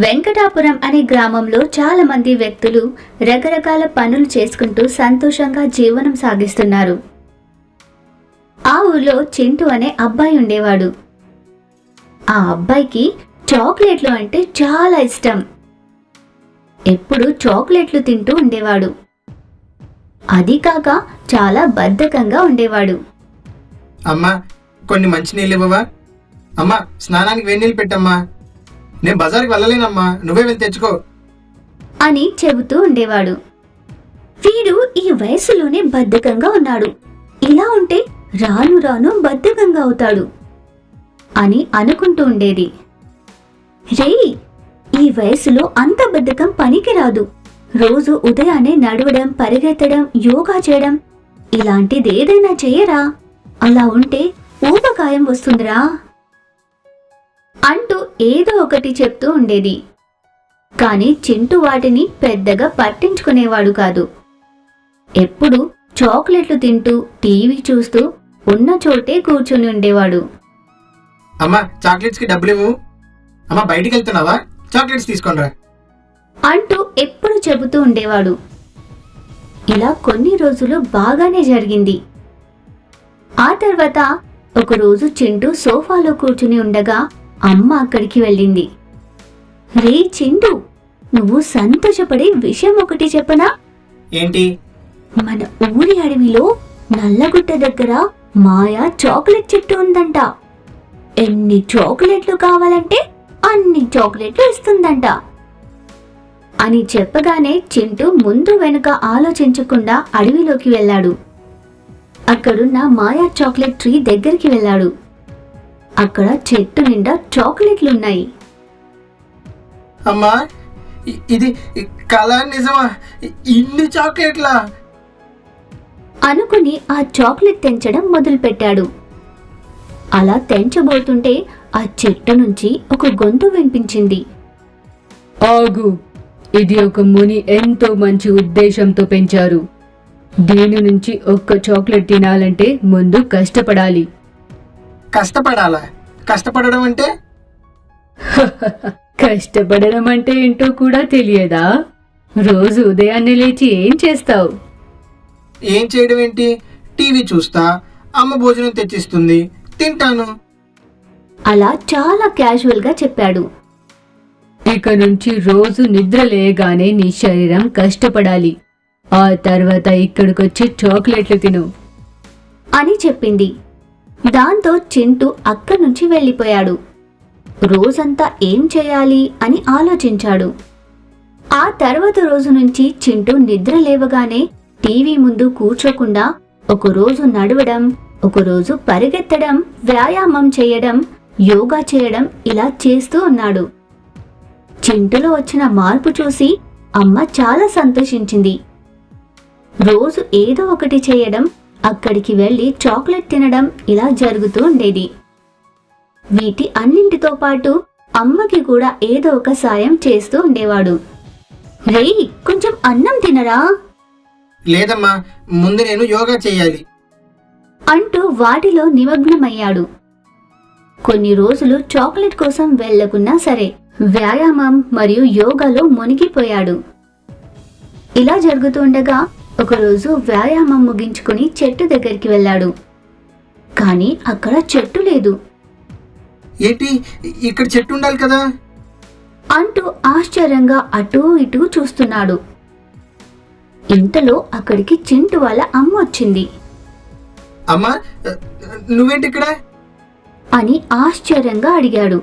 వెంకటాపురం అనే గ్రామంలో చాలా మంది వ్యక్తులు రకరకాల పనులు చేసుకుంటూ సంతోషంగా జీవనం సాగిస్తున్నారు. ఆ ఊర్లో చింటూ అనే అబ్బాయి ఉండేవాడు. ఆ అబ్బాయికి చాక్లెట్లు అంటే చాలా ఇష్టం. ఎప్పుడు చాక్లెట్లు తింటూ ఉండేవాడు. అది కాక చాలా బద్ధకంగా ఉండేవాడు. అమ్మా కొన్ని మంచినీళ్ళు ఇవ్వవా? అమ్మా స్నానానికి వేడి నీళ్ళు పెట్టమ్మా. నేను బజార్కి వెళ్ళలేనమ్మా. నువ్వే వెళ్ళి తెచ్చుకో. అని చెబుతూ ఉండేవాడు. వీడు ఈ వయసులోనే బద్ధకంగా ఉన్నాడు. ఇలా ఉంటే రాను రాను బద్ధకంగా అవుతాడు అని అనుకుంటూ ఉండేది. రేయ్ ఈ వయసులో అంత బద్ధకం పనికిరాదు. రోజు ఉదయాన్నే నడవడం పరిగెత్తడం యోగా చేయడం ఇలాంటిదేదైనా చేయరా? చెయ్యరా అలా ఉంటే ఊపకాయం వస్తుందిరా. అంటూ ఏదో ఒకటి చెప్తూ ఉండేది. కాని చింటూ వాటిని పెద్దగా పట్టించుకునేవాడు కాదు. ఎప్పుడు చాక్లెట్లు తింటూ టీవీ చూస్తూ ఉన్న చోటే కూర్చుని ఉండేవాడు. అమ్మా చాక్లెట్స్కి డబ్బులు ఇవ్వు అమ్మా బయటికి వెళ్తున్నావా చాక్లెట్స్ తీసుకొనిరా. అంటూ ఎప్పుడు చెబుతూ ఉండేవాడు. ఇలా కొన్ని రోజులు బాగానే జరిగింది. ఆ తర్వాత ఒకరోజు చింటూ సోఫాలో కూర్చుని ఉండగా అమ్మ అక్కడికి వెళ్ళింది. రే చింటూ నువ్వు సంతోషపడే విషయం ఒకటి చెప్పనా? ఏంటి? మన ఊరి అడవిలో నల్లగుట్ట దగ్గర మాయా చాక్లెట్ చెట్టు ఉందంట. ఎన్ని చాక్లెట్లు కావాలంటే అన్ని చాక్లెట్లు ఇస్తుందంట. అని చెప్పగానే చింటూ ముందు వెనుక ఆలోచించకుండా అడవిలోకి వెళ్ళాడు. అక్కడున్న మాయా చాక్లెట్ ట్రీ దగ్గరికి వెళ్ళాడు. అక్కడ చెట్టు నిండా చాక్లెట్లున్నాయి. అమ్మా ఇ- ఇది కళ నిజమా? ఇన్ని చాక్లెట్లా? అనుకుని ఆ చాక్లెట్ తెంచడం మొదలుపెట్టాడు. అలా తెంచబోతుంటే ఆ చెట్టు నుంచి ఒక గొంతు వినిపించింది. ఆగు ఇది ఒక ముని ఎంతో మంచి ఉద్దేశంతో పెంచారు. దీని నుంచి ఒక్క చాక్లెట్ తినాలంటే ముందు కష్టపడాలి. కష్టపడాలా? కష్టపడడం అంటే? కష్టపడడం అంటే ఏంటో కూడా తెలియదా? రోజు ఉదయాన్నే లేచి ఏం చేస్తావు? ఏం చేయడం ఏంటి? టీవీ చూస్తా అమ్మ భోజనం తెచ్చిస్తుంది తింటాను. అలా చాలా క్యాజువల్గా చెప్పాడు. ఇక నుంచి రోజు నిద్ర లేయగానే నీ శరీరం కష్టపడాలి. ఆ తర్వాత ఇక్కడికొచ్చి చాక్లెట్లు తిను. అని చెప్పింది. దాంతో చింటూ అక్కడి నుంచి వెళ్ళిపోయాడు. రోజంతా ఏం చేయాలి అని ఆలోచించాడు. ఆ తర్వాత రోజు నుంచి చింటూ నిద్ర లేవగానే టీవీ ముందు కూర్చోకుండా ఒకరోజు నడవడం ఒకరోజు పరిగెత్తడం వ్యాయామం చేయడం యోగా చేయడం ఇలా చేస్తూ ఉన్నాడు. చింటులో వచ్చిన మార్పు చూసి అమ్మ చాలా సంతోషించింది. రోజు ఏదో ఒకటి చేయడం అక్కడికి వెళ్ళి చాక్లెట్ తినడం ఇలా జరుగుతూ ఉండేది వీటి అన్నింటితో పాటు అమ్మకి కూడా ఏదో ఒక సాయం చేస్తూ ఉండేవాడు. రేయ్ కొంచెం అన్నం తినరా? లేదమ్మా ముందు నేను యోగా చేయాలి అంటూ వాటిలో నిమగ్నమయ్యాడు. కొన్ని రోజులు చాక్లెట్ కోసం వెళ్ళకున్నా సరే వ్యాయామం మరియు యోగాలో మునిగిపోయాడు. ఇలా జరుగుతుండగా ఒకరోజు వ్యాయామం ముగించుకుని చెట్టు దగ్గరికి వెళ్ళాడు. కానీ అక్కడ చెట్టు లేదు. ఏంటి? ఇక్కడ చెట్టు ఉండాలి కదా? అంటూ ఆశ్చర్యంగా అటూ ఇటూ చూస్తున్నాడు. ఇంతలో అక్కడికి చింటు వాళ్ళ అమ్మ వచ్చింది. అమ్మా నువ్వేంటి ఇక్కడ? అని ఆశ్చర్యంగా అడిగాడు.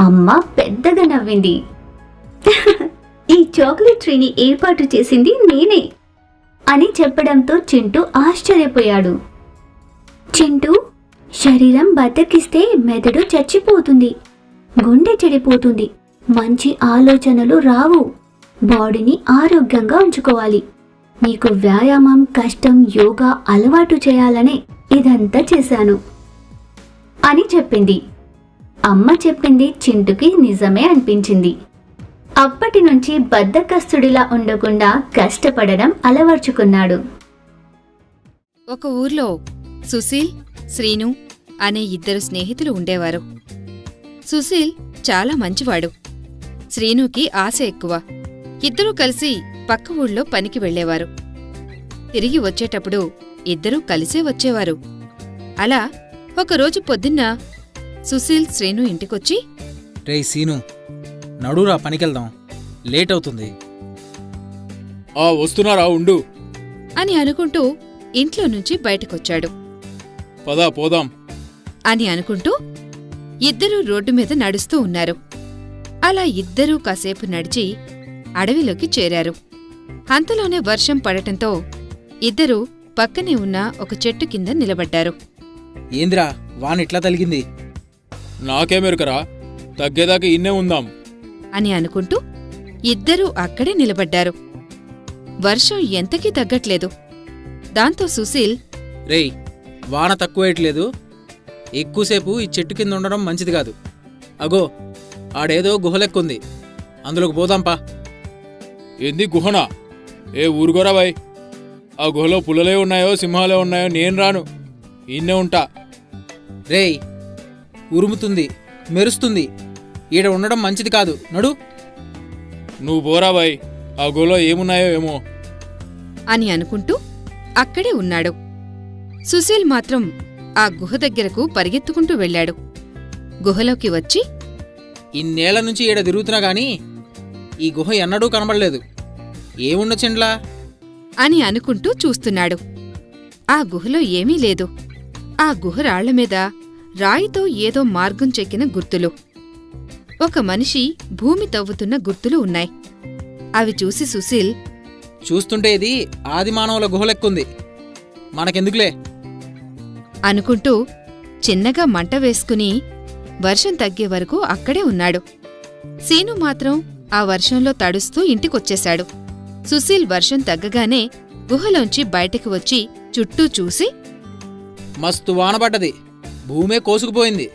అమ్మ పెద్దగా నవ్వింది. ఈ చాక్లెట్ ట్రీని ఏర్పాటు చేసింది నేనే. అని చెప్పడంతో చింటూ ఆశ్చర్యపోయాడు. చింటూ శరీరం బద్దకిస్తే మెదడు చచ్చిపోతుంది. గుండె చెడిపోతుంది. మంచి ఆలోచనలు రావు. బాడీని ఆరోగ్యంగా ఉంచుకోవాలి. నీకు వ్యాయామం కష్టం యోగా అలవాటు చేయాలనే ఇదంతా చేశాను. అని చెప్పింది. అమ్మ చెప్పింది చింటుకి నిజమే అనిపించింది. అప్పటి నుంచి బద్ధకస్తుడిలా ఉండకుండా కష్టపడడం అలవర్చుకున్నాడు. ఒక ఊర్లో సుశీల్ శ్రీను అనే ఇద్దరు స్నేహితులు ఉండేవారు. సుశీల్ చాలా మంచివాడు. శ్రీనుకి ఆశ ఎక్కువ. ఇద్దరూ కలిసి పక్క ఊళ్ళో పనికి వెళ్ళేవారు తిరిగి వచ్చేటప్పుడు ఇద్దరూ కలిసే వచ్చేవారు. అలా ఒకరోజు పొద్దున్న సుశీల్ శ్రీను ఇంటికొచ్చి రేయ్ సీను నడురా పనికెళ్దాం. లేట్ అవుతుంది. ఆ వస్తున్నారా ఉండు. అని అనుకుంటూ ఇంట్లో నుంచి బయటకొచ్చాడు. పదా పోదాం. అని అనుకుంటూ ఇద్దరూ రోడ్డు మీద నడుస్తూ ఉన్నారు. అలా ఇద్దరూ కాసేపు నడిచి అడవిలోకి చేరారు. అంతలోనే వర్షం పడటంతో ఇద్దరూ పక్కనే ఉన్న ఒక చెట్టు కింద నిలబడ్డారు. ఏందిరా వాన్ ఇట్లా తలిగింది నాకేమెరుకరా తగ్గేదాకా ఇన్నే ఉందాం. అని అనుకుంటూ ఇద్దరూ అక్కడే నిలబడ్డారు. వర్షం ఎంతకీ తగ్గట్లేదు. దాంతో సుశీల్ రేయ్ వాన తక్కువేయట్లేదు. ఎక్కువసేపు ఈ చెట్టు కింద ఉండడం మంచిది కాదు. అగో ఆడేదో గుహలెక్కుంది. అందులోకి పోదాంపా ఏంది గుహనా? ఏ ఊరుకోరా బాయ్? ఆ గుహలో పుల్లలే ఉన్నాయో సింహాలే ఉన్నాయో నేను రాను. ఇన్నే ఉంటా. రేయ్ ఉరుముతుంది మెరుస్తుంది. ఈడ ఉండడం మంచిది కాదు. నడు. నువ్వు పోరా బాయ్. ఆ గుహలో ఏమున్నాయో ఏమో. అని అనుకుంటూ అక్కడే ఉన్నాడు. సుశీల్ మాత్రం ఆ గుహ దగ్గరకు పరిగెత్తుకుంటూ వెళ్ళాడు. గుహలోకి వచ్చి ఇన్నేళ్ళ నుంచి ఈడ తిరుగుతున్నా గాని ఈ గుహ ఎన్నడూ కనబడలేదు. ఏముండొచ్చిండ్లా అని అనుకుంటూ చూస్తున్నాడు. ఆ గుహలో ఏమీ లేదు. ఆ గుహ రాళ్ళ మీద రాయితో ఏదో మార్గం చెక్కిన గుర్తులు. ఒక మనిషి భూమి తవ్వుతున్న గుర్తులు ఉన్నాయి. అవి చూసి సుశీల్ చూస్తుంటే ఇది ఆది మానవుల గుహలెక్కుంది. మనకెందుకులే? అనుకుంటూ చిన్నగా మంట వేసుకుని వర్షం తగ్గే వరకు అక్కడే ఉన్నాడు. సీను మాత్రం ఆ వర్షంలో తడుస్తూ ఇంటికొచ్చేశాడు. సుశీల్ వర్షం తగ్గగానే గుహలోంచి బయటకు వచ్చి చుట్టూ చూసి మస్తు వానబడ్డది భూమే కోసుకుపోయింది.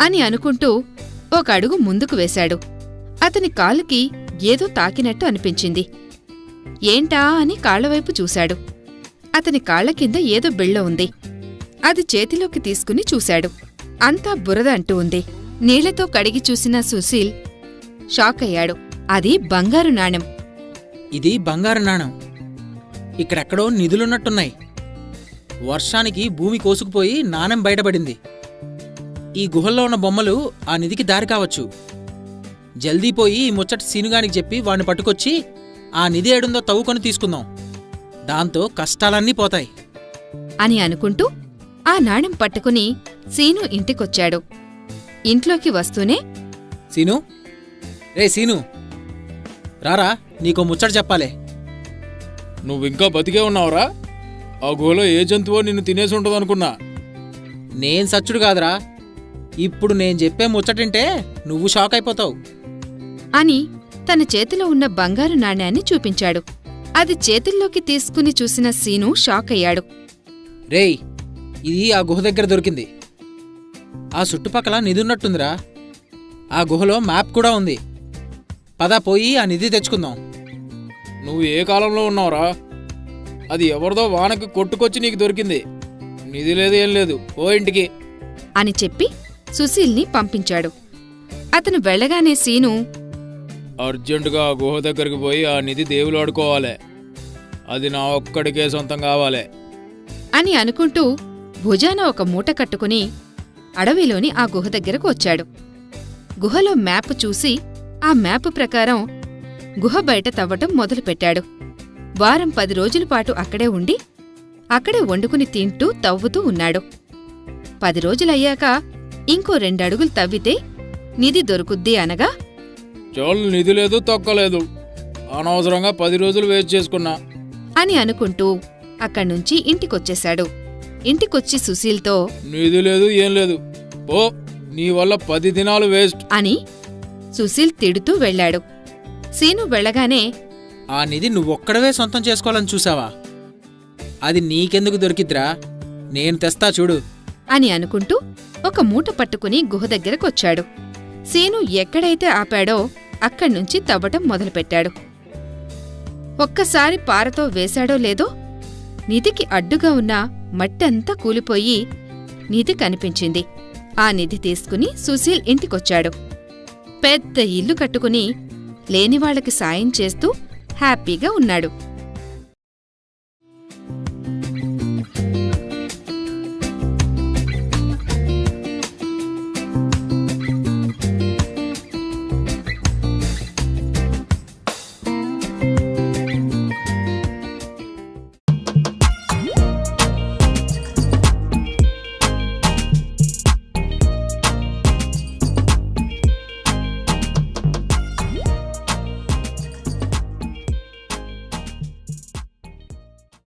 అని అనుకుంటూ ఒక అడుగు ముందుకు వేశాడు. అతని కాలుకి ఏదో తాకినట్టు అనిపించింది. ఏంటా అని కాళ్ళవైపు చూశాడు. అతని కాళ్ళ కింద ఏదో బిళ్ళ ఉంది. అది చేతిలోకి తీసుకుని చూశాడు. అంతా బురద అంటూ ఉంది. నీళ్ళతో కడిగి చూసిన సుశీల్ షాక్ అయ్యాడు అది బంగారు నాణెం. ఇది బంగారు నాణం. ఇక్కడెక్కడో నిధులున్నట్టున్నాయి. వర్షానికి భూమి కోసుకుపోయి నాణెం బయటపడింది. ఈ గుహల్లో ఉన్న బొమ్మలు ఆ నిధికి దారి కావచ్చు. జల్దీ పోయి ఈ ముచ్చట సీనుగానికి చెప్పి వాణ్ణి పట్టుకొచ్చి ఆ నిధి ఏడుందో తవ్వుకొని తీసుకుందాం. దాంతో కష్టాలన్నీ పోతాయి. అని అనుకుంటూ ఆ నాణెం పట్టుకుని సీను ఇంటికొచ్చాడు. ఇంట్లోకి వస్తూనే సీను? రే సీను! రారా నీకో ముచ్చట చెప్పాలే. నువ్వింకా బతికే ఉన్నావురా? ఆ గుహలో ఏ జంతువో నిన్ను తినేసి ఉంటుందనుకున్నా. నేను సచ్చుడు కాదురా. ఇప్పుడు నేను చెప్పే ముచ్చటింటే నువ్వు షాక్ అయిపోతావు. అని తన చేతిలో ఉన్న బంగారు నాణ్యాన్ని చూపించాడు. అది చేతుల్లోకి తీసుకుని చూసిన సీను షాక్ అయ్యాడు. రేయ్ ఇది ఆ గుహ దగ్గర దొరికింది. ఆ చుట్టుపక్కల నిధి ఉన్నట్టుందిరా ఆ గుహలో మ్యాప్ కూడా ఉంది. పద పోయి ఆ నిధి తెచ్చుకుందాం. నువ్వు ఏ కాలంలో ఉన్నావురా? అది ఎవరిదో వానకి కొట్టుకొచ్చి నీకు దొరికింది. నిధి లేదు ఏం లేదు. ఓ ఇంటికి. అని చెప్పి సుశీల్ని పంపించాడు. అతను వెళ్ళగానే సీను అర్జెంటుగా ఆ గుహ దగ్గరికి పోయి ఆ నిధి దేవులు ఆడుకోవాలి. అది నా ఒక్కడికే సొంతం కావాలి. అని అనుకుంటూ భుజాన ఒక మూట కట్టుకుని అడవిలోని ఆ గుహ దగ్గరకు వచ్చాడు. గుహలో మ్యాప్ చూసి ఆ మ్యాప్ ప్రకారం గుహ బయట తవ్వటం మొదలుపెట్టాడు. వారం పది రోజుల పాటు అక్కడే ఉండి అక్కడే వండుకుని తింటూ తవ్వుతూ ఉన్నాడు. పది రోజులయ్యాక ఇంకో రెండడుగులు తవ్వితే నిధి దొరుకుద్ది అనగా? చాలు నిధి లేదు తొక్కలేదు అనవసరంగా పది రోజులు వేస్ట్ చేసుకున్నా. అని అనుకుంటూ అక్కడ్నుంచి ఇంటికొచ్చేశాడు. ఇంటికొచ్చి సుశీల్తో నిధి లేదు ఏం లేదు. ఓ నీ వల్ల పది దినాలు వేస్ట్ అని సుశీల్ తిడుతూ వెళ్ళాడు. సీను వెళ్ళగానే ఆ నిధి నువ్వొక్కడవే సొంతం చేసుకోవాలని చూసావా? అది నీకెందుకు దొరికిద్రా నేను తెస్తా చూడు. అని అనుకుంటూ ఒక మూట పట్టుకుని గుహ దగ్గరకొచ్చాడు. సీను ఎక్కడైతే ఆపాడో అక్కడ్నుంచి తవ్వటం మొదలుపెట్టాడు. ఒక్కసారి పారతో వేశాడో లేదో నిధికి అడ్డుగా ఉన్న మట్టంతా కూలిపోయి నిధి కనిపించింది. ఆ నిధి తీసుకుని సుశీల్ ఇంటికొచ్చాడు. పెద్ద ఇల్లు కట్టుకుని లేనివాళ్ళకి సాయం చేస్తూ హ్యాపీగా ఉన్నాడు.